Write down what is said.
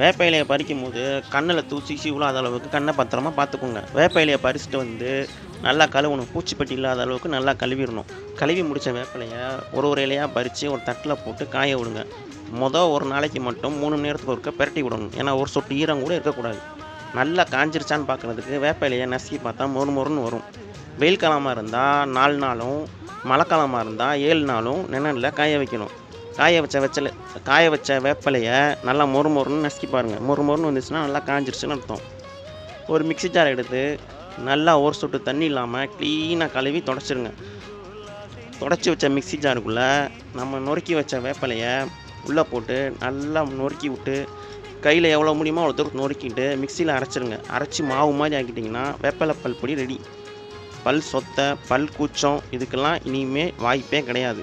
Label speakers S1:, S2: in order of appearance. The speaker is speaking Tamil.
S1: வேப்ப இலையை பறிக்கும் போது கண்ணில் தூசி சீவுலாத அளவுக்கு கண்ணை பத்திரமா பார்த்துக்கோங்க. வேப்ப இலையை பறிச்சுட்டு வந்து நல்லா கழுவணும். பூச்சிப்பட்டி இல்லாத அளவுக்கு நல்லா கழுவிடணும். கழுவி முடித்த வேப்பிலையை ஒரு ஒரு இலையாக பறித்து ஒரு தட்டில் போட்டு காய விடுங்க. மொதல் ஒரு நாளைக்கு மட்டும் மூணு மணி நேரத்துக்கு ஒருக்க பெரட்டி விடணும். ஏன்னா ஒரு சொட்டு ஈரம் கூட இருக்கக்கூடாது. நல்லா காஞ்சிருச்சான்னு பார்க்குறதுக்கு வேப்ப இலையை நசுக்கி பார்த்தா மொறு மொறுன்னு வரும். வெயில் காலமாக இருந்தால் நாலு நாளும் மழை காலமாக இருந்தால் ஏழு நாளும் நிழலில் காய வைக்கணும். காய வச்ச வெச்சல காய வச்ச வேப்பலையை நல்லா மொறு மொறுன்னு நசுக்கி பாருங்கள் மொறு மொறுன்னு வந்துச்சுன்னா நல்லா காஞ்சிருச்சுன்னு அர்த்தம். ஒரு மிக்ஸி ஜார் எடுத்து நல்லா ஒரு சொட்டு தண்ணி இல்லாமல் க்ளீனாக கழுவி தொடச்சிருங்க. தொடச்சி வச்ச மிக்ஸி ஜாருக்குள்ளே நம்ம நொறுக்கி வச்ச வேப்பலையை உள்ளே போட்டு நல்லா நொறுக்கி விட்டு கையில் எவ்வளோ முடியுமோ அவ்வளோ தூரம் நொறுக்கிட்டு மிக்சியில் அரைச்சிருங்க. அரைச்சி மாவு மாதிரி ஆக்கிட்டிங்கன்னா வேப்பிலை பல் பொடி ரெடி பல் சொத்தை பல் கூச்சம் இதுக்கெல்லாம் இனிமேல் வாய்ப்பே கிடையாது.